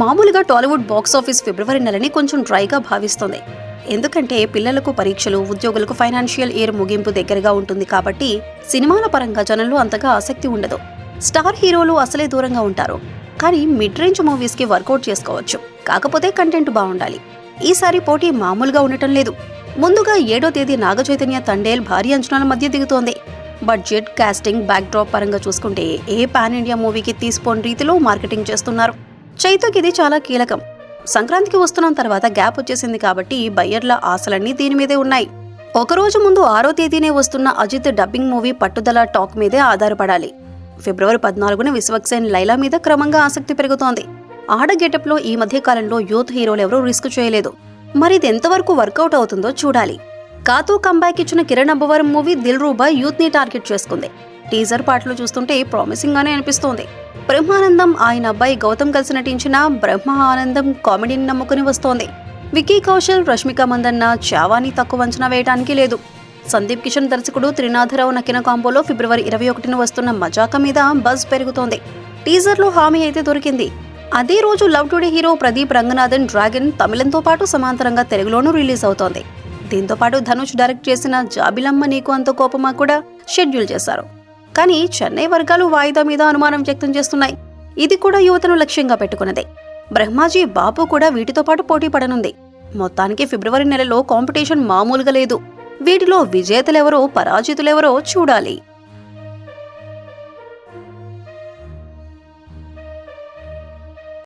మామూలుగా Tollywood box office ఫిబ్రవరి నెలని కొంచెం డ్రైగా భావిస్తుంది. ఎందుకంటే పిల్లలకు పరీక్షలు ఉద్యోగులకు ఫైనాన్షియల్ ఇయర్ ముగింపు దగ్గరగా ఉంటుంది కాబట్టి సినిమాల పరంగా జనంలో అంతగా ఆసక్తి ఉండదు. స్టార్ హీరోలు అసలే దూరంగా ఉంటారు. కానీ మిడ్ రేంజ్ మూవీస్కి వర్కౌట్ చేసుకోవచ్చు. కాకపోతే కంటెంట్ బాగుండాలి. ఈసారి పోటీ మామూలుగా ఉండటం లేదు. ముందుగా ఏడో తేదీ నాగ చైతన్య తండేల్ భారీ అంచనాల మధ్య దిగుతోంది. బడ్జెట్ కాస్టింగ్ బ్యాక్ డ్రాప్ పరంగా చూసుకుంటే ఏ పాన్ ఇండియా మూవీకి తీసుకోని రీతిలో మార్కెటింగ్ చేస్తున్నారు. చైతోకి ఇది చాలా కీలకం. సంక్రాంతికి వస్తున్న తర్వాత గ్యాప్ వచ్చేసింది కాబట్టి బయ్యర్ల ఆశలన్నీ దీని మీదే ఉన్నాయి. ఒక రోజు ముందు ఆరో తేదీనే వస్తున్న Ajith dubbing movie Pattudala talk మీదే ఆధారపడాలి. ఫిబ్రవరి పద్నాలుగున విశ్వక్సేన్ లైలా మీద క్రమంగా ఆసక్తి పెరుగుతోంది. ఆడ గెటప్లో ఈ మధ్య కాలంలో యూత్ హీరోలు ఎవరూ రిస్క్ చేయలేదు. మరి ఇది ఎంతవరకు వర్కౌట్ అవుతుందో చూడాలి. కాతూ కంబ్యాక్ ఇచ్చిన కిరణ్ అబ్బవరం మూవీ దిల్ రూబా యూత్ని టార్గెట్ చేసుకుంది. టీజర్ పాటలు చూస్తుంటే ప్రామిసింగ్ గానే అనిపిస్తోంది. బ్రహ్మానందం ఆయన అబ్బాయి గౌతమ్ కలిసి నటించిన బ్రహ్మ ఆనందం కామెడీని నమ్ముకుని వస్తోంది. విక్కీ కౌశల్ రష్మిక మందన్న చావాని తక్కువ అంచనా వేయడానికి లేదు. సందీప్ కిషన్ దర్శకుడు త్రినాథరావు నక్కిన కాంబోలో ఫిబ్రవరి ఇరవై ఒకటిన వస్తున్న మజాక మీద బజ్ పెరుగుతోంది. టీజర్లో హామీ అయితే దొరికింది. అదే రోజు Love Today hero Pradeep Ranganathan Dragon తమిళంతో పాటు సమాంతరంగా తెలుగులోనూ రిలీజ్ అవుతోంది. దీంతో పాటు ధనుష్ డైరెక్ట్ చేసిన జాబిలమ్మ నీకు అంత కోపమా కూడా షెడ్యూల్ చేశారు. కానీ చెన్నై వర్గాలు వాయిదా మీద అనుమానం వ్యక్తం చేస్తున్నాయి. ఇది కూడా యువతను లక్ష్యంగా పెట్టుకున్నదే. బ్రహ్మాజీ బాబు కూడా వీటితో పాటు పోటీ పడనుంది. మొత్తానికి ఫిబ్రవరి నెలలో కాంపిటీషన్ మామూలుగా లేదు. వీటిలో విజేతలెవరో పరాజితులెవరో చూడాలి.